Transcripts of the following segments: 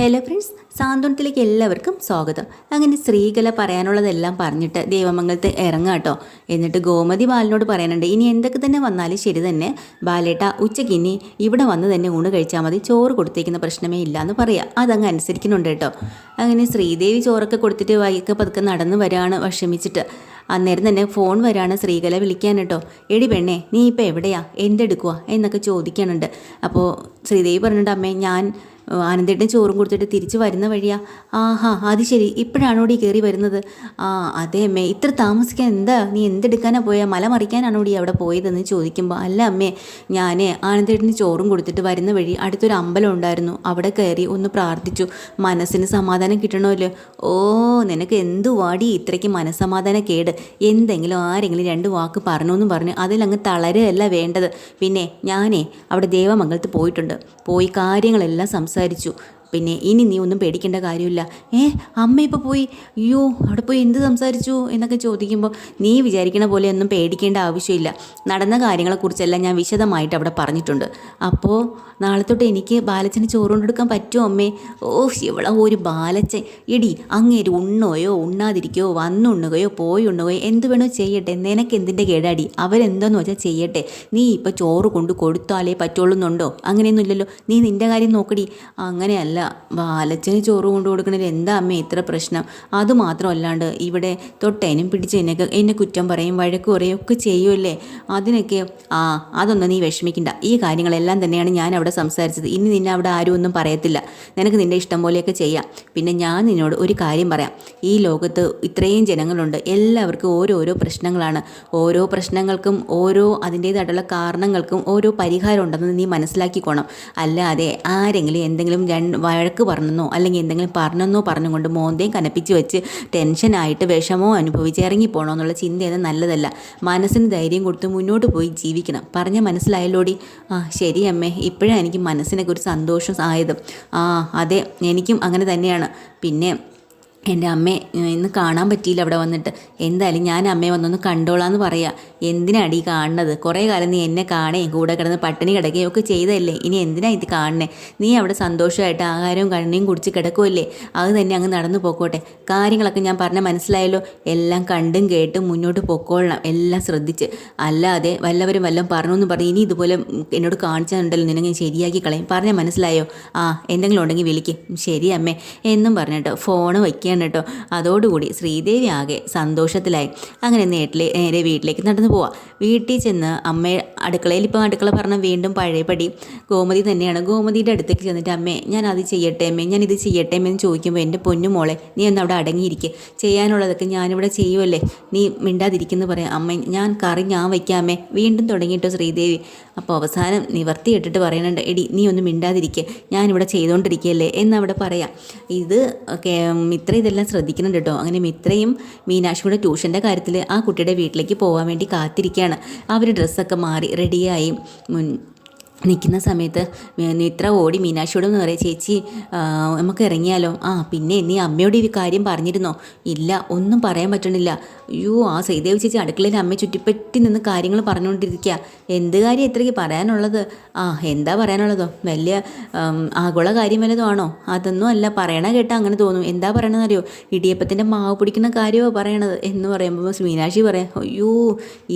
Hello friends സാന്ത്വനത്തിലേക്ക് എല്ലാവർക്കും സ്വാഗതം. അങ്ങനെ സ്ത്രീകല പറയാനുള്ളതെല്ലാം പറഞ്ഞിട്ട് ദേവമംഗലത്ത് ഇറങ്ങാം കേട്ടോ. എന്നിട്ട് ഗോമതി ബാലനോട് പറയാനുണ്ട് ഇനി എന്തൊക്കെ തന്നെ വന്നാലും ശരി തന്നെ. ബാലേട്ട ഉച്ചയ്ക്ക് ഇനി ഇവിടെ വന്ന് തന്നെ ഊണ് കഴിച്ചാൽ മതി. ചോറ് കൊടുത്തേക്കുന്ന പ്രശ്നമേ ഇല്ല എന്ന് പറയാം. അതങ്ങ് അനുസരിക്കുന്നുണ്ട് കേട്ടോ. അങ്ങനെ ശ്രീദേവി ചോറൊക്കെ കൊടുത്തിട്ട് വൈകി പതുക്കെ നടന്ന് വരാണ് വിഷമിച്ചിട്ട്. അന്നേരം തന്നെ ഫോൺ വരാണ് സ്ത്രീകല വിളിക്കാൻ കേട്ടോ. എടി പെണ്ണേ നീ ഇപ്പം എവിടെയാ? എന്തെടുക്കുക എന്നൊക്കെ ചോദിക്കാനുണ്ട്. അപ്പോൾ ശ്രീദേവി പറഞ്ഞിട്ട് അമ്മേ ഞാൻ ആനന്ദേട്ടൻ ചോറും കൊടുത്തിട്ട് തിരിച്ചു വരുന്ന വഴിയാ. ആഹാ അത് ശരി. ഇപ്പോഴാണോടി കയറി വരുന്നത്? ആ അതെ അമ്മേ. ഇത്ര താമസിക്കാൻ എന്താ? നീ എന്തെടുക്കാനാ പോയാ? മല മറിക്കാനാണോടി അവിടെ പോയതെന്ന് ചോദിക്കുമ്പോൾ അല്ല അമ്മേ ഞാൻ ആനന്ദേട്ടന് ചോറും കൊടുത്തിട്ട് വരുന്ന വഴി അടുത്തൊരു അമ്പലം ഉണ്ടായിരുന്നു. അവിടെ കയറി ഒന്ന് പ്രാർത്ഥിച്ചു. മനസ്സിന് സമാധാനം കിട്ടണമല്ലോ. ഓ നിനക്ക് എന്തു വാടി? ഇത്രയ്ക്ക് മനസ്സമാധാന കേട്. എന്തെങ്കിലും ആരെങ്കിലും രണ്ട് വാക്ക് പറഞ്ഞു അതിലങ്ങ് തളരുകയല്ല വേണ്ടത്. പിന്നെ ഞാനേ അവിടെ ദേവമംഗലത്ത് പോയിട്ടുണ്ട്. പോയി കാര്യങ്ങളെല്ലാം സംസാരിച്ചു സംസാരിച്ചു പിന്നെ ഇനി നീ ഒന്നും പേടിക്കേണ്ട കാര്യമില്ല. ഏ അമ്മ ഇപ്പോൾ പോയി അയ്യോ അവിടെ പോയി എന്ത് സംസാരിച്ചു? എന്നൊക്കെ ചോദിക്കുമ്പോൾ നീ വിചാരിക്കണ പോലെ ഒന്നും പേടിക്കേണ്ട ആവശ്യമില്ല. നടന്ന കാര്യങ്ങളെക്കുറിച്ചെല്ലാം ഞാൻ വിശദമായിട്ട് അവിടെ പറഞ്ഞിട്ടുണ്ട്. അപ്പോൾ നാളെ തൊട്ട് എനിക്ക് ബാലച്ചന് ചോറ് കൊണ്ടെടുക്കാൻ പറ്റുമോ അമ്മേ? ഓ ഇവിടെ ഒരു ബാലച്ചൻ. എടി അങ്ങേര് ഉണ്ണോയോ ഉണ്ണാതിരിക്കോ വന്നുണ്ണുകയോ പോയി ഉണ്ണുകയോ എന്ത് വേണോ ചെയ്യട്ടെ. നിനക്ക് എന്തിന്റെ കേടാടി? അവരെന്തോന്ന് വെച്ചാൽ ചെയ്യട്ടെ. നീ ഇപ്പോൾ ചോറ് കൊണ്ട് കൊടുത്താലേ പറ്റുള്ളൂ എന്നുണ്ടോ അങ്ങനെയൊന്നുമില്ലല്ലോ. നീ നിന്റെ കാര്യം നോക്കടി. അങ്ങനെയല്ല ബാലച്ചന് ചോറ് കൊണ്ട് കൊടുക്കണതിൽ എന്താ അമ്മ ഇത്ര പ്രശ്നം? അതുമാത്രമല്ലാണ്ട് ഇവിടെ തൊട്ടേനും പിടിച്ചതിനൊക്കെ എന്നെ കുറ്റം പറയും വഴക്ക് പറയും ഒക്കെ ചെയ്യുമല്ലേ അതിനൊക്കെ ആ അതൊന്നും നീ വിഷമിക്കണ്ട. ഈ കാര്യങ്ങളെല്ലാം തന്നെയാണ് ഞാൻ അവിടെ സംസാരിച്ചത്. ഇനി നിന്നെ അവിടെ ആരും ഒന്നും പറയത്തില്ല. നിനക്ക് നിന്റെ ഇഷ്ടം പോലെയൊക്കെ ചെയ്യാം. പിന്നെ ഞാൻ നിന്നോട് ഒരു കാര്യം പറയാം. ഈ ലോകത്ത് ഇത്രയും ജനങ്ങളുണ്ട്. എല്ലാവർക്കും ഓരോരോ പ്രശ്നങ്ങളാണ്. ഓരോ പ്രശ്നങ്ങൾക്കും ഓരോ അതിന്റേതായിട്ടുള്ള കാരണങ്ങൾക്കും ഓരോ പരിഹാരം ഉണ്ടെന്ന് നീ മനസ്സിലാക്കിക്കോണം. അല്ലാതെ ആരെങ്കിലും എന്തെങ്കിലും രണ്ട് വഴക്ക് പറഞ്ഞെന്നോ അല്ലെങ്കിൽ എന്തെങ്കിലും പറഞ്ഞെന്നോ പറഞ്ഞുകൊണ്ട് മോന്തയും കനപ്പിച്ച് വെച്ച് ടെൻഷനായിട്ട് വിഷമോ അനുഭവിച്ച് ഇറങ്ങിപ്പോണോ എന്നുള്ള ചിന്തയൊന്നും നല്ലതല്ല. മനസ്സിന് ധൈര്യം കൊടുത്ത് മുന്നോട്ട് പോയി ജീവിക്കണം. പറഞ്ഞ മനസ്സിലായല്ലോടി? ആ ശരി അമ്മേ. ഇപ്പോഴാണ് എനിക്ക് മനസ്സിനൊക്കെ ഒരു സന്തോഷം ആയത്. ആ അതെ. എനിക്കും അങ്ങനെ തന്നെയാണ്. പിന്നെ എന്റെ അമ്മ ഇന്ന് കാണാൻ പറ്റിയില്ല അവിടെ വന്നിട്ട്. എന്തായാലും ഞാൻ അമ്മയെ വന്നൊന്ന് കണ്ടോളാന്ന് പറയാ. എന്തിനാണ് ഈ കാണുന്നത് കുറേ കാലം നീ എന്നെ കാണുകയും കൂടെ കിടന്ന് പട്ടിണി കിടക്കുകയും ഒക്കെ ചെയ്തല്ലേ ഇനി എന്തിനാ ഇത് കാണണേ? നീ അവിടെ സന്തോഷമായിട്ട് ആഹാരവും കണ്ണിയും കുടിച്ച് കിടക്കുമല്ലേ അത് തന്നെ അങ്ങ് നടന്നു പോക്കോട്ടെ. കാര്യങ്ങളൊക്കെ ഞാൻ പറഞ്ഞ മനസ്സിലായല്ലോ. എല്ലാം കണ്ടും കേട്ടും മുന്നോട്ട് പൊക്കോളണം. എല്ലാം ശ്രദ്ധിച്ച്. അല്ലാതെ വല്ലവരും വല്ലതും പറഞ്ഞു എന്ന് പറഞ്ഞ് ഇനി ഇതുപോലെ എന്നോട് കാണിച്ചിട്ടുണ്ടല്ലോ നിന്നെ ശരിയാക്കി കളയും. പറഞ്ഞ മനസ്സിലായോ? ആ എന്തെങ്കിലും ഉണ്ടെങ്കിൽ വിളിക്ക്. ശരി അമ്മേ. എന്നും പറഞ്ഞിട്ട് ഫോണ് വയ്ക്കുകയാണ് കേട്ടോ. അതോടുകൂടി ശ്രീദേവി ആകെ സന്തോഷത്തിലായി. അങ്ങനെ നേട്ടിലെ നേരെ വീട്ടിലേക്ക് നടന്നു പോവാം. വീട്ടിൽ ചെന്ന് അമ്മ അടുക്കളയിൽ ഇപ്പം അടുക്കള പറഞ്ഞ വീണ്ടും പഴയപടി ഗോമതി തന്നെയാണ്. ഗോമതിയുടെ അടുത്തേക്ക് ചെന്നിട്ട് അമ്മേ ഞാൻ അത് ചെയ്യട്ടെ അമ്മേ ഞാൻ ഇത് ചെയ്യട്ടെ എന്ന് ചോദിക്കുമ്പോൾ എന്റെ പൊന്നു മോളെ നീ ഒന്ന് അവിടെ അടങ്ങിയിരിക്കുക ചെയ്യാനുള്ളതൊക്കെ ഞാനിവിടെ ചെയ്യുമല്ലേ നീ മിണ്ടാതിരിക്കുന്നു പറയാം. അമ്മ ഞാൻ കറി ഞാൻ വയ്ക്കാമേ വീണ്ടും തുടങ്ങിയിട്ടോ ശ്രീദേവി. അപ്പോൾ അവസാനം നിവർത്തി ഇട്ടിട്ട് പറയുന്നുണ്ട് എടി നീ ഒന്ന് മിണ്ടാതിരിക്കുക ഞാനിവിടെ ചെയ്തുകൊണ്ടിരിക്കുകയല്ലേ എന്നവിടെ പറയാം. ഇത് മിത്ര ഇതെല്ലാം ശ്രദ്ധിക്കുന്നുണ്ട് കേട്ടോ. അങ്ങനെ മിത്രയും മീനാക്ഷിയുടെ ട്യൂഷന്റെ കാര്യത്തിൽ ആ കുട്ടിയുടെ വീട്ടിലേക്ക് പോകാൻ വേണ്ടി കാത്തിരിക്കുകയാണ്. അവർ ഡ്രസ്സൊക്കെ മാറി റെഡിയായി. മുൻ നിൽക്കുന്ന സമയത്ത് നിത്ര ഓടി മീനാക്ഷിയോട് എന്ന് പറയാം ചേച്ചി നമുക്ക് ഇറങ്ങിയാലോ? ആ പിന്നെ നീ അമ്മയോട് ഈ കാര്യം പറഞ്ഞിരുന്നോ? ഇല്ല ഒന്നും പറയാൻ പറ്റണില്ല. അയ്യോ ആ ശ്രീദേവി ചേച്ചി അടുക്കളയിൽ അമ്മ ചുറ്റിപ്പറ്റി നിന്ന് കാര്യങ്ങൾ പറഞ്ഞുകൊണ്ടിരിക്കുക എന്ത് കാര്യം ഇത്രയ്ക്ക് പറയാനുള്ളത്? ആ എന്താ പറയാനുള്ളതോ? വലിയ ആഗോള കാര്യം വല്ലതും ആണോ അതൊന്നും അല്ല പറയണ കേട്ടാൽ അങ്ങനെ തോന്നും. എന്താ പറയണതെന്നറിയോ? ഇടിയപ്പത്തിന്റെ മാവ് പിടിക്കുന്ന കാര്യമോ പറയണത് എന്ന് പറയുമ്പോൾ മീനാക്ഷി പറയാം അയ്യോ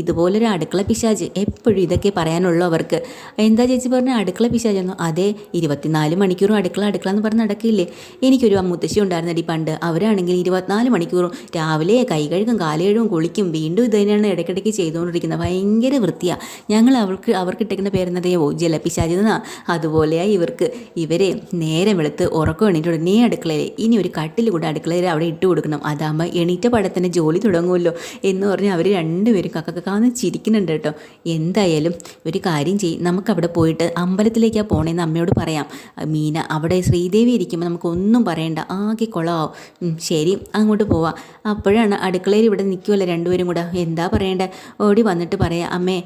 ഇതുപോലൊരു അടുക്കള പിശാജ് എപ്പോഴും ഇതൊക്കെ പറയാനുള്ളൂ അവർക്ക്. എന്താ ചേച്ചി പറഞ്ഞ? അടുക്കള പിശാചെന്നോ? അതെ ഇരുപത്തിനാല് മണിക്കൂറും അടുക്കള അടുക്കള എന്ന് പറഞ്ഞ് നടക്കില്ലേ? എനിക്കൊരു മുത്തശ്ശി ഉണ്ടായിരുന്നടി പണ്ട്. അവരാണെങ്കിൽ ഇരുപത്തിനാല് മണിക്കൂറും രാവിലെ കൈ കഴുകും കാലുകഴുകും കുളിക്കും വീണ്ടും ഇത് തന്നെയാണ് ഇടയ്ക്കിടയ്ക്ക് ചെയ്തുകൊണ്ടിരിക്കുന്നത്. ഭയങ്കര വൃത്തിയാണ് ഞങ്ങൾ അവൾക്ക് അവർക്ക് ഇട്ടേക്കുന്ന പേരെന്നതേവോ ജലപിശാചി എന്നാ? അതുപോലെയാ ഇവർക്ക്. ഇവരെ നേരെ വെളുത്ത് ഉറക്കം എണീറ്റ് ഉടനെ അടുക്കളയിൽ ഇനി ഒരു കട്ടിൽ കൂടെ അടുക്കളയിൽ അവിടെ ഇട്ട് കൊടുക്കണം. അതാകുമ്പോൾ എണീറ്റ പടത്തിന് ജോലി തുടങ്ങുമല്ലോ എന്ന് പറഞ്ഞ് അവർ രണ്ടുപേരും കക്കക്കാന്ന് ചിരിക്കുന്നുണ്ട് കേട്ടോ. എന്തായാലും ഒരു കാര്യം ചെയ്യും. നമുക്കവിടെ പോയിട്ട് അമ്പലത്തിലേക്കാണ് പോണേന്ന് അമ്മയോട് പറയാം. മീന അവിടെ ശ്രീദേവി ഇരിക്കുമ്പോൾ നമുക്കൊന്നും പറയണ്ട. ആകെ കുളമാവും ശരി അങ്ങോട്ട് പോവാം. അപ്പോഴാണ് അടുക്കളയിൽ ഇവിടെ നിൽക്കുമല്ലോ രണ്ടുപേരും കൂടെ. എന്താ പറയേണ്ടത് ഓടി വന്നിട്ട് പറയാം അമ്മേ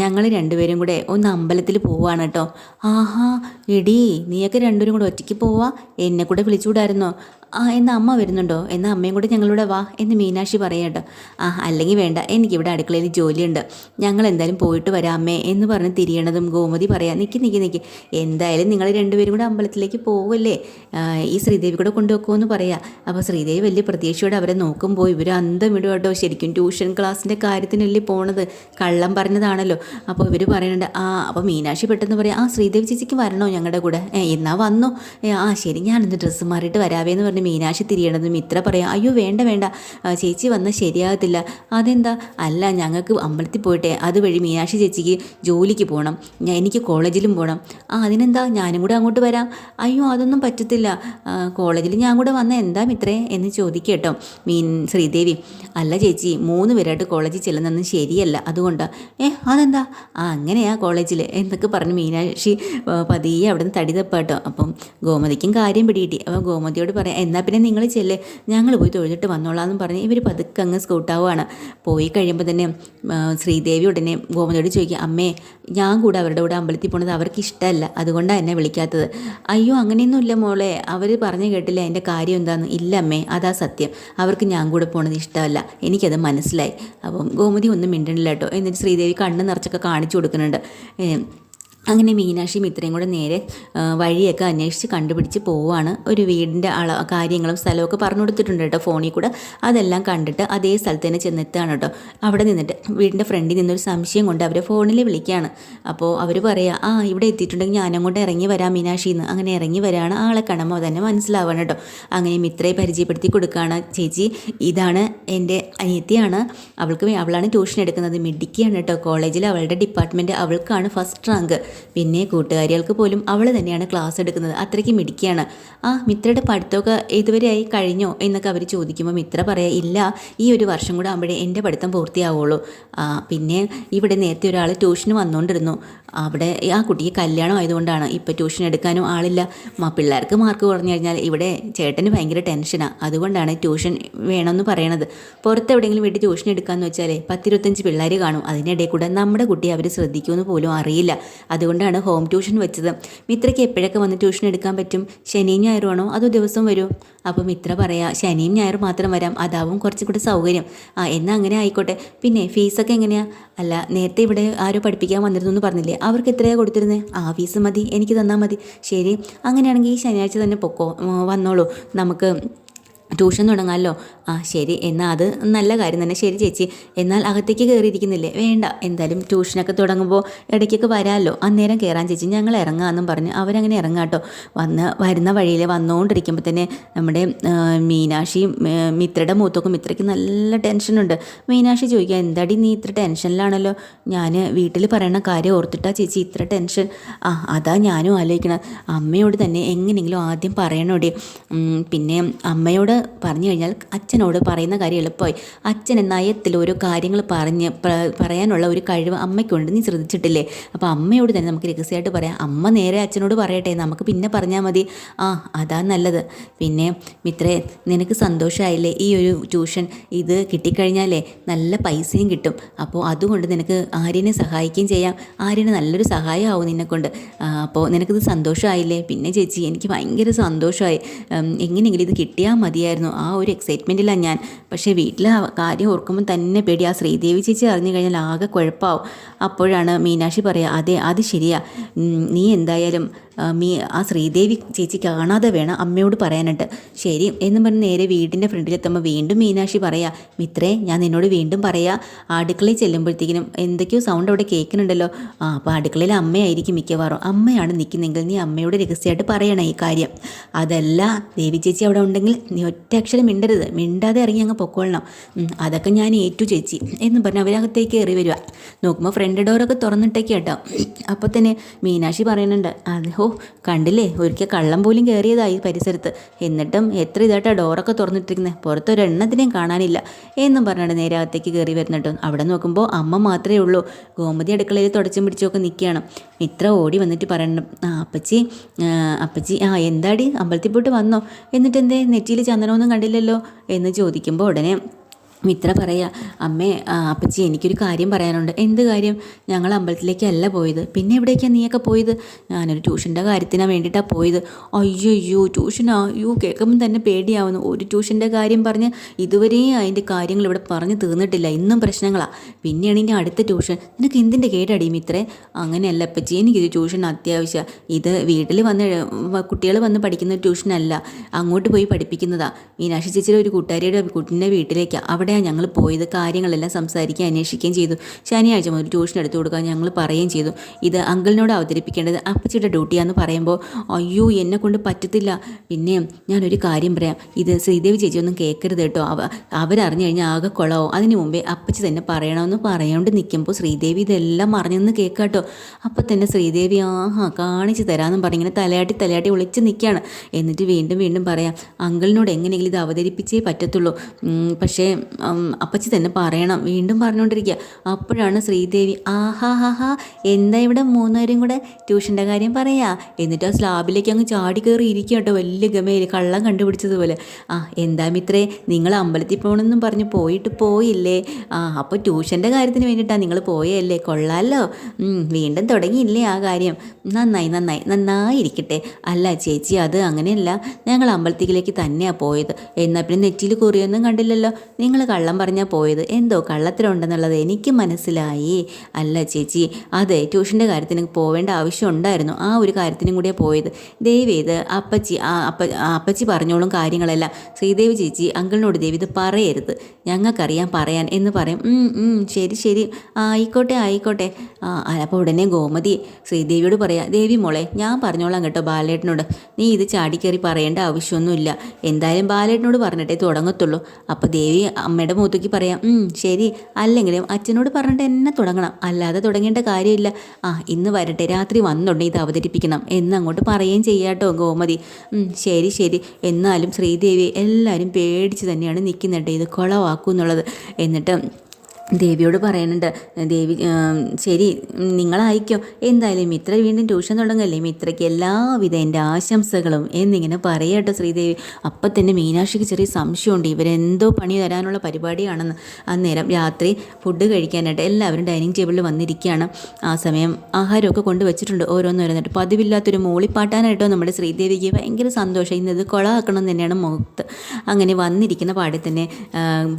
ഞങ്ങൾ രണ്ടുപേരും കൂടെ ഒന്ന് അമ്പലത്തിൽ പോവാണ് കേട്ടോ. ആഹാ എടീ നീയൊക്കെ രണ്ടുപേരും കൂടെ ഒറ്റയ്ക്ക് പോവാ? എന്നെ കൂടെ വിളിച്ചുകൂടായിരുന്നോ? ആ എന്നാ അമ്മ വരുന്നുണ്ടോ? എന്നാൽ അമ്മയും കൂടെ ഞങ്ങളിവിടെ വാ എന്ന് മീനാക്ഷി പറയട്ടോ ആ അല്ലെങ്കിൽ വേണ്ട എനിക്കിവിടെ അടുക്കളയിൽ ജോലിയുണ്ട്. ഞങ്ങൾ എന്തായാലും പോയിട്ട് വരാം അമ്മേ എന്ന് പറഞ്ഞ് തിരിയണതും ഗോമതി പറയാം നിൽക്കി നിൽക്കി നിൽക്കി എന്തായാലും നിങ്ങൾ രണ്ടുപേരും കൂടെ അമ്പലത്തിലേക്ക് പോവല്ലേ? ഈ ശ്രീദേവി കൂടെ കൊണ്ടുവെക്കുമെന്ന് പറയാം. അപ്പോൾ ശ്രീദേവി വലിയ പ്രതീക്ഷയോടെ അവരെ നോക്കുമ്പോൾ ഇവർ അന്തം ഇടും കേട്ടോ. ശരിക്കും ട്യൂഷൻ ക്ലാസ്സിന്റെ കാര്യത്തിനല്ലേ പോണത്? കള്ളം പറഞ്ഞതാണല്ലോ. അപ്പോൾ ഇവർ പറയുന്നുണ്ട് ആ അപ്പോൾ മീനാക്ഷി പെട്ടെന്ന് പറയാം ആ ശ്രീദേവി ചേച്ചിക്ക് വരണോ ഞങ്ങളുടെ കൂടെ? എന്നാൽ വന്നു. ആ ശരി ഞാനൊന്ന് ഡ്രസ്സ് മാറിയിട്ട് വരാവേ എന്ന് പറഞ്ഞ് മീനാക്ഷി തിരിയണതും ഇത്ര പറയാം. അയ്യോ വേണ്ട വേണ്ട. ചേച്ചി വന്നാൽ ശരിയാകത്തില്ല. അതെന്താ? അല്ല ഞങ്ങൾക്ക് അമ്പലത്തിൽ പോയിട്ടെ. അതുവഴി മീനാക്ഷി ചേച്ചിക്ക് ജോലിക്ക് പോകണം ഞാൻ എനിക്ക് കോളേജിലും പോകണം ആ അതിനെന്താ? ഞാനും കൂടെ അങ്ങോട്ട് വരാം. അയ്യോ അതൊന്നും പറ്റത്തില്ല. കോളേജിൽ ഞാൻ കൂടെ വന്നാൽ എന്താ മിത്രേ? എന്ന് ചോദിക്കട്ടോ മീൻ ശ്രീദേവി. അല്ല ചേച്ചി മൂന്ന് പേരായിട്ട് കോളേജിൽ ചെല്ലുന്നതൊന്നും ശരിയല്ല. അതുകൊണ്ട്. ഏ അതെന്താ? ആ അങ്ങനെയാ കോളേജിൽ എന്നൊക്കെ പറഞ്ഞ് മീനാക്ഷി പതിയെ അവിടെ നിന്ന് തടി തപ്പാട്ടോ. അപ്പം ഗോമതിക്കും കാര്യം പിടികിട്ടി. അപ്പോൾ ഗോമതിയോട് പറയാം എന്നാൽ പിന്നെ നിങ്ങൾ ചെല്ലേ. ഞങ്ങൾ പോയി തൊഴുതിട്ട് വന്നോളാം എന്ന് പറഞ്ഞ് ഇവർ പതുക്കെ അങ്ങ് സ്കൂട്ടാവുകയാണ് പോയി കഴിയുമ്പോൾ തന്നെ ശ്രീദേവി ഉടനെ ഗോമതിയോട് ചോദിക്കുക അമ്മേ ഞാൻ കൂടെ അവരുടെ കൂടെ അമ്പലത്തിൽ പോണത് അവർക്ക് ഇഷ്ടമല്ല അതുകൊണ്ടാണ് എന്നെ വിളിക്കാത്തത്. അയ്യോ അങ്ങനെയൊന്നുമില്ല മോളെ. അവർ പറഞ്ഞു കേട്ടില്ല എന്റെ കാര്യം എന്താണെന്ന് ഇല്ല അമ്മേ അതാ സത്യം. അവർക്ക് ഞാൻ കൂടെ പോണത് ഇഷ്ടമല്ല. എനിക്കത് മനസ്സിലായി. അപ്പം ഗോമതി ഒന്നും മിണ്ടണില്ല കേട്ടോ. എന്നിട്ട് ശ്രീദേവി കണ്ണ് നിറച്ചൊക്കെ കാണിച്ചു കൊടുക്കുന്നുണ്ട്. അങ്ങനെ മീനാക്ഷിയും ഇത്രയും കൂടെ നേരെ വഴിയൊക്കെ അന്വേഷിച്ച് കണ്ടുപിടിച്ച് പോവാണ്. ഒരു വീടിന്റെ അള കാര്യങ്ങളും സ്ഥലമൊക്കെ പറഞ്ഞു കൊടുത്തിട്ടുണ്ട് കേട്ടോ ഫോണിൽ കൂടെ. അതെല്ലാം കണ്ടിട്ട് അതേ സ്ഥലത്ത് തന്നെ ചെന്നെത്തുകയാണ് കേട്ടോ. അവിടെ നിന്നിട്ട് വീടിന്റെ ഫ്രണ്ടിൽ നിന്നൊരു സംശയം കൊണ്ട് അവരെ ഫോണിൽ വിളിക്കുകയാണ്. അപ്പോൾ അവർ പറയുക ആ ഇവിടെ എത്തിയിട്ടുണ്ടെങ്കിൽ ഞാനങ്ങോട്ട് ഇറങ്ങി വരാം മീനാക്ഷിന്ന്. അങ്ങനെ ഇറങ്ങി വരാണ് ആളെ കാണുമ്പോൾ തന്നെ മനസ്സിലാവണം കേട്ടോ. അങ്ങനെ മിത്രയെ പരിചയപ്പെടുത്തി കൊടുക്കുകയാണ്. ചേച്ചി ഇതാണ് എന്റെ അനിയത്തിയാണ്. അവൾക്ക് അവളാണ് ട്യൂഷൻ എടുക്കുന്നത്. മിഡിക്കാണ് കേട്ടോ. കോളേജിൽ അവളുടെ ഡിപ്പാർട്ട്മെന്റ് അവൾക്കാണ് ഫസ്റ്റ് റാങ്ക്. പിന്നെ കൂട്ടുകാരികൾക്ക് പോലും അവൾ തന്നെയാണ് ക്ലാസ് എടുക്കുന്നത്. അത്രയ്ക്ക് മിടിക്കുകയാണ് ആ മിത്രയുടെ പഠിത്തമൊക്കെ ഇതുവരെയായി കഴിഞ്ഞോ? എന്നൊക്കെ അവർ ചോദിക്കുമ്പോൾ മിത്ര പറയാം ഇല്ല ഈ ഒരു വർഷം കൂടെ ആകുമ്പോഴേ എന്റെ പഠിത്തം പൂർത്തിയാവുള്ളൂ. പിന്നെ ഇവിടെ നേരത്തെ ഒരാൾ ട്യൂഷന് വന്നുകൊണ്ടിരുന്നു അവിടെ ആ കുട്ടിക്ക് കല്യാണം ആയതുകൊണ്ടാണ് ഇപ്പോൾ ട്യൂഷൻ എടുക്കാനും ആളില്ല. പിള്ളേർക്ക് മാർക്ക് കുറഞ്ഞു കഴിഞ്ഞാൽ ഇവിടെ ചേട്ടന് ഭയങ്കര ടെൻഷനാണ് അതുകൊണ്ടാണ് ട്യൂഷൻ വേണമെന്ന് പറയണത്. പുറത്തെവിടെയെങ്കിലും വീട്ടിൽ ട്യൂഷൻ എടുക്കാമെന്ന് വെച്ചാൽ പത്തിരുപത്തഞ്ച് പിള്ളേർ കാണും. അതിനിടയിൽ കൂടെ നമ്മുടെ കുട്ടി അവർ ശ്രദ്ധിക്കുമെന്ന് പോലും അറിയില്ല. അതുകൊണ്ടാണ് ഹോം ട്യൂഷൻ വെച്ചത്. മിത്രയ്ക്ക് എപ്പോഴൊക്കെ വന്ന് ട്യൂഷൻ എടുക്കാൻ പറ്റും? ശനിയും ഞായറുമാണോ അതോ ദിവസം വരും? അപ്പോൾ മിത്ര പറയാ ശനിയും ഞായറും മാത്രം വരാം. അതാവും കുറച്ചും കൂടി സൗകര്യം. ആ എന്നാൽ അങ്ങനെ ആയിക്കോട്ടെ. പിന്നെ ഫീസൊക്കെ എങ്ങനെയാണ് അല്ല നേരത്തെ ഇവിടെ ആരോ പഠിപ്പിക്കാൻ വന്നിരുന്നു എന്ന് പറഞ്ഞില്ലേ? അവർക്ക് എത്രയാണ് കൊടുത്തിരുന്നത് ആ ഫീസ് മതി എനിക്ക് തന്നാൽ മതി. ശരി അങ്ങനെയാണെങ്കിൽ ഈ ശനിയാഴ്ച തന്നെ പൊക്കോ വന്നോളൂ. നമുക്ക് ട്യൂഷൻ തുടങ്ങാമല്ലോ ആ ശരി. എന്നാൽ അത് നല്ല കാര്യം തന്നെ. ശരി ചേച്ചി. എന്നാൽ അകത്തേക്ക് കയറിയിരിക്കുന്നില്ലേ വേണ്ട. എന്തായാലും ട്യൂഷനൊക്കെ തുടങ്ങുമ്പോൾ ഇടയ്ക്കൊക്കെ വരാമല്ലോ അന്നേരം കയറാൻ ചേച്ചി. ഞങ്ങൾ ഇറങ്ങാമെന്നും പറഞ്ഞ്. അവരങ്ങനെ ഇറങ്ങാട്ടോ. വന്ന് വരുന്ന വഴിയിൽ വന്നുകൊണ്ടിരിക്കുമ്പോൾ തന്നെ നമ്മുടെ മീനാക്ഷിയും മിത്രയുടെ മൂത്തൊക്കെ മിത്രയ്ക്ക് നല്ല ടെൻഷനുണ്ട് മീനാക്ഷി ചോദിക്കുക എന്താടി നീ ഇത്ര ടെൻഷനിലാണല്ലോ ഞാൻ വീട്ടിൽ പറയണ കാര്യം ഓർത്തിട്ടാ ചേച്ചി ഇത്ര ടെൻഷൻ ആ അതാ ഞാനും ആലോചിക്കണം അമ്മയോട് തന്നെ എങ്ങനെയെങ്കിലും ആദ്യം പറയണോടി. പിന്നെ അമ്മയോട് പറഞ്ഞു കഴിഞ്ഞാൽ അച്ഛനോട് പറയുന്ന കാര്യം എളുപ്പമായി. അച്ഛൻ നയത്തിൽ ഓരോ കാര്യങ്ങൾ പറഞ്ഞ് പറയാനുള്ള ഒരു കഴിവ് അമ്മയ്ക്കുണ്ട്. നീ ശ്രദ്ധിച്ചിട്ടില്ലേ? അപ്പോൾ അമ്മയോട് തന്നെ നമുക്ക് രഹസ്യമായിട്ട് പറയാം. അമ്മ നേരെ അച്ഛനോട് പറയട്ടെ. നമുക്ക് പിന്നെ പറഞ്ഞാൽ മതി. ആ അതാ നല്ലത്. പിന്നെ മിത്രേ നിനക്ക് സന്തോഷമായില്ലേ ഈ ഒരു ട്യൂഷൻ ഇത് കിട്ടിക്കഴിഞ്ഞാലേ നല്ല പൈസയും കിട്ടും. അപ്പോൾ അതുകൊണ്ട് നിനക്ക് ആര്യനെ സഹായിക്കുകയും ചെയ്യാം. ആര്യന് നല്ലൊരു സഹായമാവും നിന്നെക്കൊണ്ട്. അപ്പോൾ നിനക്കിത് സന്തോഷമായില്ലേ പിന്നെ ചേച്ചി എനിക്ക് ഭയങ്കര സന്തോഷമായി. എങ്ങനെയെങ്കിലും ഇത് കിട്ടിയാൽ മതിയായിരുന്നു. ആ ഒരു എക്സൈറ്റ്മെന്റിലാണ് ഞാൻ. പക്ഷേ വീട്ടിലെ കാര്യം ഓർക്കുമ്പോൾ തന്നെ പേടി. ആ ശ്രീദേവി ചേച്ചി അറിഞ്ഞു കഴിഞ്ഞാൽ ആകെ കുഴപ്പമാവും അപ്പോഴാണ് മീനാക്ഷി പറയുക അതെ അത് ശരിയാ. നീ എന്തായാലും മീ ആ ശ്രീദേവി ചേച്ചി കാണാതെ വേണം അമ്മയോട് പറയാനായിട്ട്. ശരി എന്ന് പറഞ്ഞ് നേരെ വീടിന്റെ ഫ്രണ്ടിലെത്തുമ്പോൾ വീണ്ടും മീനാക്ഷി പറയാ മിത്രേ ഞാൻ നിന്നോട് വീണ്ടും പറയാ. അടുക്കളയിൽ ചെല്ലുമ്പോഴത്തേക്കിനും എന്തൊക്കെയോ സൗണ്ട് അവിടെ കേൾക്കുന്നുണ്ടല്ലോ. ആ അപ്പോൾ അടുക്കളയിൽ അമ്മയായിരിക്കും മിക്കവാറും. അമ്മയാണ് നിൽക്കുന്നെങ്കിൽ നീ അമ്മയോട് രഹസ്യമായിട്ട് പറയണം ഈ കാര്യം. അതല്ല ദേവി ചേച്ചി അവിടെ ഉണ്ടെങ്കിൽ നീ ഒറ്റ അക്ഷരം മിണ്ടരുത്. മിണ്ടാതെ ഇറങ്ങി അങ്ങ് പൊക്കോളണം. അതൊക്കെ ഞാൻ ഏറ്റു ചേച്ചി എന്ന് പറഞ്ഞ് അവരകത്തേക്ക് കയറി വരിക. നോക്കുമ്പോൾ ഫ്രണ്ട് ഡോറൊക്കെ തുറന്നിട്ടേക്ക് കേട്ടോ അപ്പോൾ തന്നെ മീനാക്ഷി പറയുന്നുണ്ട് അത് ഹോ കണ്ടില്ലേ? ഒരിക്കൽ കള്ളം പോലും കയറിയതായി പരിസരത്ത്. എന്നിട്ടും എത്ര ഇതായിട്ടാണ് ഡോറൊക്കെ തുറന്നിട്ടിരിക്കുന്നത് പുറത്തൊരെണ്ണത്തിനെയും കാണാനില്ല. എന്നും പറഞ്ഞിട്ട് നേരെ അകത്തേക്ക് കയറി വരുന്നുണ്ട്. അവിടെ നോക്കുമ്പോൾ അമ്മ മാത്രമേ ഉള്ളൂ. ഗോമതി അടുക്കളയിൽ തുടച്ചും പിടിച്ചൊക്കെ നിൽക്കുകയാണ് മിത്ര ഓടി വന്നിട്ട് പറയണം. ആ അപ്പച്ചി അപ്പച്ചി ആ എന്താടി? അമ്പലത്തിൽ പോയിട്ട് വന്നോ? എന്നിട്ട് എന്തേ നെറ്റിയിൽ ചന്ദനമൊന്നും കണ്ടില്ലല്ലോ എന്ന് ചോദിക്കുമ്പോൾ ഉടനെ മിത്ര പറയാ. അമ്മേ അപ്പച്ചി എനിക്കൊരു കാര്യം പറയാനുണ്ട്. എന്ത് കാര്യം? ഞങ്ങൾ അമ്പലത്തിലേക്കല്ല പോയത്. പിന്നെ എവിടേക്കാണ് നീയൊക്കെ പോയത്? ഞാനൊരു ട്യൂഷന്റെ കാര്യത്തിനാണ് വേണ്ടിയിട്ടാണ് പോയത്. അയ്യോ ട്യൂഷനാ? അയ്യോ കേൾക്കുമ്പോൾ തന്നെ പേടിയാവുന്നു. ഒരു ട്യൂഷന്റെ കാര്യം പറഞ്ഞ് ഇതുവരെയും അതിന്റെ കാര്യങ്ങൾ ഇവിടെ പറഞ്ഞ് തീർന്നിട്ടില്ല. ഇന്നും പ്രശ്നങ്ങളാണ് പിന്നെയാണ് ഇനി അടുത്ത ട്യൂഷൻ. നിനക്ക് എന്തിന്റെ കേടടി മിത്ര? അങ്ങനെയല്ല അപ്പച്ചി. എനിക്കിത് ട്യൂഷൻ അത്യാവശ്യമാണ് ഇത് വീട്ടിൽ വന്ന് കുട്ടികൾ വന്ന് പഠിക്കുന്ന ട്യൂഷനല്ല. അങ്ങോട്ട് പോയി പഠിപ്പിക്കുന്നതാണ് മീനാക്ഷി ചേച്ചിയുടെ ഒരു കൂട്ടുകാരിയുടെ കുട്ടിന്റെ വീട്ടിലേക്കാണ് അവിടെയാണ് ഞങ്ങൾ പോയത് കാര്യങ്ങളെല്ലാം സംസാരിക്കുകയും അന്വേഷിക്കുകയും ചെയ്തു. ശനിയാഴ്ച മുതൽ ട്യൂഷൻ എടുത്തു കൊടുക്കാൻ ഞങ്ങൾ പറയുകയും ചെയ്തു. ഇത് അങ്കിളിനോട് അവതരിപ്പിക്കേണ്ടത് അപ്പച്ചിയുടെ ഡ്യൂട്ടിയാന്ന് പറയുമ്പോൾ അയ്യോ എന്നെ കൊണ്ട് പറ്റത്തില്ല. പിന്നെ ഞാനൊരു കാര്യം പറയാം. ഇത് ശ്രീദേവി ചേച്ചി ഒന്നും കേൾക്കരുത് കേട്ടോ. അവ അവരറിഞ്ഞു കഴിഞ്ഞാൽ ആകെ കുളമാവും അതിന് മുമ്പേ അപ്പച്ചി തന്നെ പറയണമെന്ന് പറയാണ്ട് നിൽക്കുമ്പോൾ ശ്രീദേവി ഇതെല്ലാം അറിഞ്ഞെന്ന് കേൾക്കാട്ടോ അപ്പം തന്നെ ശ്രീദേവി ആഹാ കാണിച്ചു തരാമെന്നും പറഞ്ഞ് ഇങ്ങനെ തലയാട്ടി തലയാട്ടി ഒളിച്ച് നിൽക്കുകയാണ് എന്നിട്ട് വീണ്ടും വീണ്ടും പറയാം അങ്കിളിനോട് എങ്ങനെയെങ്കിലും ഇത് അവതരിപ്പിച്ചേ പറ്റത്തുള്ളൂ. പക്ഷേ അപ്പച്ചി തന്നെ പറയണം. വീണ്ടും പറഞ്ഞുകൊണ്ടിരിക്കുക. അപ്പോഴാണ് ശ്രീദേവി ആഹാ ഹാ എന്താ ഇവിടെ മൂന്നുപേരും കൂടെ ട്യൂഷന്റെ കാര്യം പറയാ? എന്നിട്ട് ആ സ്ലാബിലേക്ക് അങ്ങ് ചാടി കയറി ഇരിക്കുക കേട്ടോ വലിയ ഗമയിൽ കള്ളം കണ്ടുപിടിച്ചതുപോലെ. ആ എന്താ മിത്രേ നിങ്ങൾ അമ്പലത്തിൽ പോകണമെന്നും പറഞ്ഞ് പോയിട്ട് പോയില്ലേ? ആ അപ്പോൾ ട്യൂഷന്റെ കാര്യത്തിന് വേണ്ടിയിട്ടാണ് നിങ്ങൾ പോയല്ലേ കൊള്ളാമല്ലോ വീണ്ടും തുടങ്ങിയില്ലേ ആ കാര്യം? നന്നായി നന്നായി നന്നായി ഇരിക്കട്ടെ. അല്ല ചേച്ചി അത് അങ്ങനെയല്ല. ഞങ്ങൾ അമ്പലത്തിലേക്ക് തന്നെയാണ് പോയത്. എന്നാൽ പിന്നെ നെറ്റിയിൽ കുറിയൊന്നും കണ്ടില്ലല്ലോ. നിങ്ങൾ കള്ളം പറഞ്ഞാൽ പോയത്? എന്തോ കള്ളത്തിലുണ്ടെന്നുള്ളത് എനിക്ക് മനസ്സിലായി. അല്ല ചേച്ചി അതെ ട്യൂഷന്റെ കാര്യത്തിന് പോവേണ്ട ആവശ്യം ഉണ്ടായിരുന്നു. ആ ഒരു കാര്യത്തിനും കൂടിയാണ് പോയത്. ദയവേത് അപ്പച്ചി ആ അപ്പ അപ്പച്ചി പറഞ്ഞോളും കാര്യങ്ങളെല്ലാം. ശ്രീദേവി ചേച്ചി അങ്കിളിനോട് ദേവി ഇത് പറയരുത്. ഞങ്ങൾക്കറിയാം പറയാൻ എന്ന് പറയും. "ഉം, ഉം, ശരി ശരി. ആയിക്കോട്ടെ ആയിക്കോട്ടെ. അപ്പോൾ ഉടനെ ഗോമതി ശ്രീദേവിയോട് പറയാം ദേവി മോളെ ഞാൻ പറഞ്ഞോളാം കേട്ടോ ബാലേട്ടനോട്. നീ ഇത് ചാടിക്കേറി പറയേണ്ട ആവശ്യമൊന്നുമില്ല. എന്തായാലും ബാലേട്ടനോട് പറഞ്ഞിട്ടേ തുടങ്ങത്തുള്ളൂ. അപ്പോൾ ദേവി അമ്മയുടെ മുഖത്തേക്ക് പറയാം "ഉം, ശരി. അല്ലെങ്കിലും അച്ഛനോട് പറഞ്ഞിട്ട് എന്നെ തുടങ്ങണം. അല്ലാതെ തുടങ്ങേണ്ട കാര്യമില്ല. ആ ഇന്ന് വരട്ടെ. രാത്രി വന്നുണ്ടെങ്കിൽ ഇത് അവതരിപ്പിക്കണം. എന്ന് അങ്ങോട്ട് പറയുകയും ചെയ്യാട്ടോ ഗോമതി. "ഉം, ശരി ശരി. എന്നാലും ശ്രീദേവി എല്ലാവരും പേടിച്ച് തന്നെയാണ് നിൽക്കുന്നുണ്ട് ഇത് കുളവാക്കും എന്നുള്ളത് എന്നിട്ട് ദേവിയോട് പറയുന്നുണ്ട് ദേവി ശരി നിങ്ങളായിക്കോ. എന്തായാലും മിത്ര വീണ്ടും ട്യൂഷൻ തുടങ്ങല്ലേ? മിത്രയ്ക്ക് എല്ലാവിധ എന്റെ ആശംസകളും എന്നിങ്ങനെ പറയട്ടോ ശ്രീദേവി. അപ്പം തന്നെ മീനാക്ഷിക്ക് ചെറിയ സംശയമുണ്ട്. ഇവരെന്തോ പണി തരാനുള്ള പരിപാടിയാണെന്ന്. അന്നേരം രാത്രി ഫുഡ് കഴിക്കാനായിട്ട് എല്ലാവരും ഡൈനിങ് ടേബിളിൽ വന്നിരിക്കുകയാണ്. ആ സമയം ആഹാരമൊക്കെ കൊണ്ടുവച്ചിട്ടുണ്ട് ഓരോന്നോരോന്നിട്ട് പതിവില്ലാത്തൊരു മൂളിപ്പാട്ടാനായിട്ടോ നമ്മുടെ ശ്രീദേവിക്ക് ഭയങ്കര സന്തോഷം. ഇന്നത് കൊളാക്കണം തന്നെയാണ് മുഖത്ത്. അങ്ങനെ വന്നിരിക്കുന്ന പാടെ തന്നെ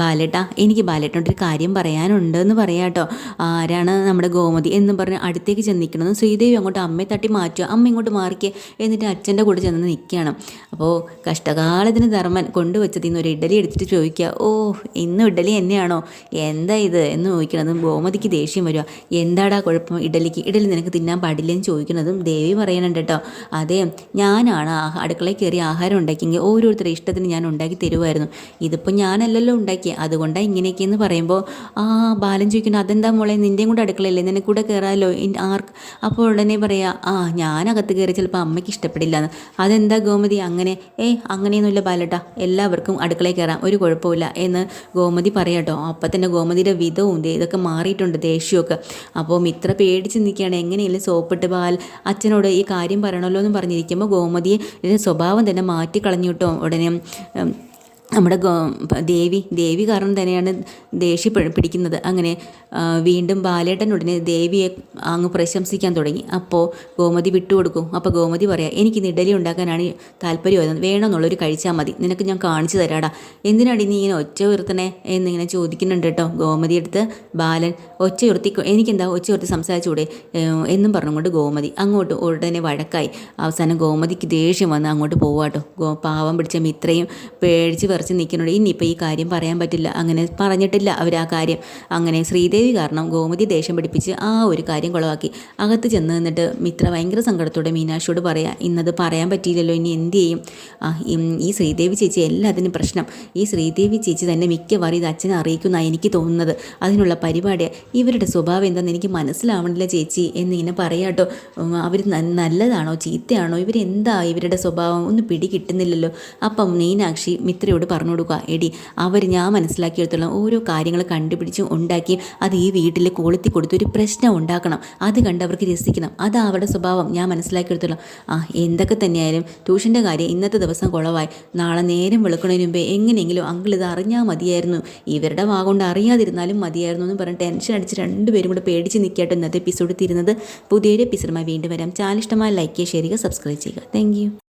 ബാലേട്ട എനിക്ക് ബാലേട്ടനോടൊരു കാര്യം പറയാനുണ്ട്. എന്ന് പറയാം കേട്ടോ. ആരാണ് നമ്മുടെ ഗോമതി എന്ന് പറഞ്ഞ് അടുത്തേക്ക് ചെന്ന് നിൽക്കണമെന്ന് ശ്രീദേവി അങ്ങോട്ട് അമ്മയെ തട്ടി മാറ്റുക. അമ്മ ഇങ്ങോട്ട് മാറിക്കുക എന്നിട്ട് അച്ഛന്റെ കൂടെ ചെന്ന് നിൽക്കുകയാണ്. അപ്പോൾ കഷ്ടകാലത്തിന് ധർമ്മൻ കൊണ്ടുവച്ചതിൽ നിന്ന് ഒരു ഇഡലി എടുത്തിട്ട് ചോദിക്കുക ഓ ഇന്നും ഇഡലി എന്നെയാണോ എന്താ ഇത്? എന്ന് ചോദിക്കണതും ഗോമതിക്ക് ദേഷ്യം വരിക. എന്താടാ കുഴപ്പം ഇഡലിക്ക്? ഇഡലി നിനക്ക് തിന്നാൻ പാടില്ലെന്ന് ചോദിക്കുന്നതും ദേവി പറയുന്നുണ്ട് കേട്ടോ. അതെ ഞാനാണ് അടുക്കളയിൽ കയറി ആഹാരം ഉണ്ടാക്കിയെങ്കിൽ ഓരോരുത്തരുടെ ഇഷ്ടത്തിന് ഞാൻ ഉണ്ടാക്കി തരുമായിരുന്നു. ഇതിപ്പോൾ ഞാനല്ലല്ലോ ഉണ്ടാക്കിയത് അതുകൊണ്ടാണ് ഇങ്ങനെയൊക്കെയെന്ന് പറയുമ്പോൾ ആ ബാലൻ ചോദിക്കുന്നു അതെന്താ മോളെ നിന്റെയും കൂടെ അടുക്കളയല്ലേ? നിനക്ക് കൂടെ കയറാമല്ലോ ആർക്ക്? അപ്പോൾ ഉടനെ പറയാ ആ ഞാനകത്ത് കയറി ചിലപ്പോൾ അമ്മയ്ക്ക് ഇഷ്ടപ്പെടില്ല എന്ന് അതെന്താ ഗോമതി അങ്ങനെ? ഏ അങ്ങനെയൊന്നുമില്ല ബാലട്ട എല്ലാവർക്കും അടുക്കളയിൽ കയറാം ഒരു കുഴപ്പമില്ല എന്ന് ഗോമതി പറയാട്ടോ അപ്പം തന്നെ ഗോമതിയുടെ വിധവും ഇതൊക്കെ മാറിയിട്ടുണ്ട് ദേഷ്യമൊക്കെ. അപ്പോൾ മിത്ര പേടിച്ച് നിൽക്കുകയാണ് എങ്ങനെയല്ലേ സോപ്പിട്ട് ബാൽ അച്ഛനോട് ഈ കാര്യം പറയണമല്ലോ എന്ന് പറഞ്ഞിരിക്കുമ്പോൾ ഗോമതിയെ ഇതിന്റെ സ്വഭാവം തന്നെ മാറ്റി കളഞ്ഞു കേട്ടോ ഉടനെ നമ്മുടെ ദേവി ദേവി കാരണം തന്നെയാണ് ദേഷ്യ പിടിക്കുന്നത്. അങ്ങനെ വീണ്ടും ബാലേട്ടൻ ഉടനെ ദേവിയെ അങ്ങ് പ്രശംസിക്കാൻ തുടങ്ങി. അപ്പോൾ ഗോമതി വിട്ടുകൊടുക്കും. അപ്പോൾ ഗോമതി പറയാം എനിക്ക് ഇഡലി ഉണ്ടാക്കാനാണ് താല്പര്യം വേണമെന്നുള്ളൊരു കഴിച്ചാൽ മതി. നിനക്ക് ഞാൻ കാണിച്ചു തരാടാ. എന്തിനാടി നീ ഇങ്ങനെ ഒച്ച ഉയർത്തണേ? എന്നിങ്ങനെ ചോദിക്കുന്നുണ്ട് കേട്ടോ ഗോമതി എടുത്ത് ബാലൻ ഒച്ച ഉയർത്തി എനിക്കെന്താ ഒച്ച ഉയർത്തി സംസാരിച്ചുകൂടെ എന്നും പറഞ്ഞുകൊണ്ട് ഗോമതി അങ്ങോട്ട് ഉടനെ വഴക്കായി. അവസാനം ഗോമതിക്ക് ദേഷ്യം വന്ന് അങ്ങോട്ട് പോവാട്ടോ ഗോ പാവം പിടിച്ച മിത്രയും പേടിച്ച് വിറച്ച് നിൽക്കുന്നുണ്ട്. ഇനിയിപ്പോൾ ഈ കാര്യം പറയാൻ പറ്റില്ല. അങ്ങനെ പറഞ്ഞിട്ടില്ല അവർ ആ കാര്യം. അങ്ങനെ ശ്രീദേവി കാരണം ഗോമതി ദേഷ്യം പിടിപ്പിച്ച് ആ ഒരു കാര്യം കുളവാക്കി. അകത്ത് ചെന്ന് നിന്നിട്ട് മിത്ര ഭയങ്കര സങ്കടത്തോടെ മീനാക്ഷിയോട് പറയാം ഇന്നത് പറയാൻ പറ്റിയില്ലല്ലോ. ഇനി എന്ത് ചെയ്യും? ഈ ശ്രീദേവി ചേച്ചി എല്ലാത്തിനും പ്രശ്നം. ഈ ശ്രീദേവി ചേച്ചി തന്നെ മിക്കവാറും ഇത് അച്ഛനെ അറിയിക്കുന്നതാണ് എനിക്ക് തോന്നുന്നത്. അതിനുള്ള പരിപാടി ഇവരുടെ സ്വഭാവം എന്താണെന്ന് എനിക്ക് മനസ്സിലാവണില്ല ചേച്ചി. എന്നിങ്ങനെ പറയാട്ടോ അവർ നല്ലതാണോ? ചീത്തയാണോ? ഇവരെന്താ ഇവരുടെ സ്വഭാവം? ഒന്നും പിടി കിട്ടുന്നില്ലല്ലോ അപ്പം മീനാക്ഷി മിത്രയോട് ബാലിനോട് പറഞ്ഞു കൊടുക്കുക. എടി അവർ ഞാൻ മനസ്സിലാക്കിയെടുത്തുള്ള ഓരോ കാര്യങ്ങൾ കണ്ടുപിടിച്ച് ഉണ്ടാക്കി അത് ഈ വീട്ടിൽ കൊളുത്തി കൊടുത്ത് ഒരു പ്രശ്നം ഉണ്ടാക്കണം. അത് കണ്ട് അവർക്ക് രസിക്കണം. അത് അവരുടെ സ്വഭാവം. ഞാൻ മനസ്സിലാക്കിയെടുത്തുള്ള. ആ എന്തൊക്കെ തന്നെയായാലും ട്യൂഷന്റെ കാര്യം ഇന്നത്തെ ദിവസം കുളവായി. നാളെ നേരം വെളുക്കുന്നതിന് മുമ്പേ എങ്ങനെയെങ്കിലും അങ്കിൾ ഇത് അറിഞ്ഞാൽ മതിയായിരുന്നു. ഇവരുടെ വാ കൊണ്ട് അറിയാതിരുന്നാലും മതിയായിരുന്നു എന്ന് പറഞ്ഞ് ടെൻഷൻ അടിച്ച് രണ്ടുപേരും കൂടെ പേടിച്ച് നിൽക്കാട്ടോ ഇന്നത്തെ എപ്പിസോഡ് തീരുന്നത്. പുതിയൊരു എപ്പിസോഡുമായി വീണ്ടും വരാം. ചാനൽ ഇഷ്ടമായ ലൈക്ക് ചെയ്യുക ഷെയർ ചെയ്യുക സബ്സ്ക്രൈബ് ചെയ്യുക. താങ്ക്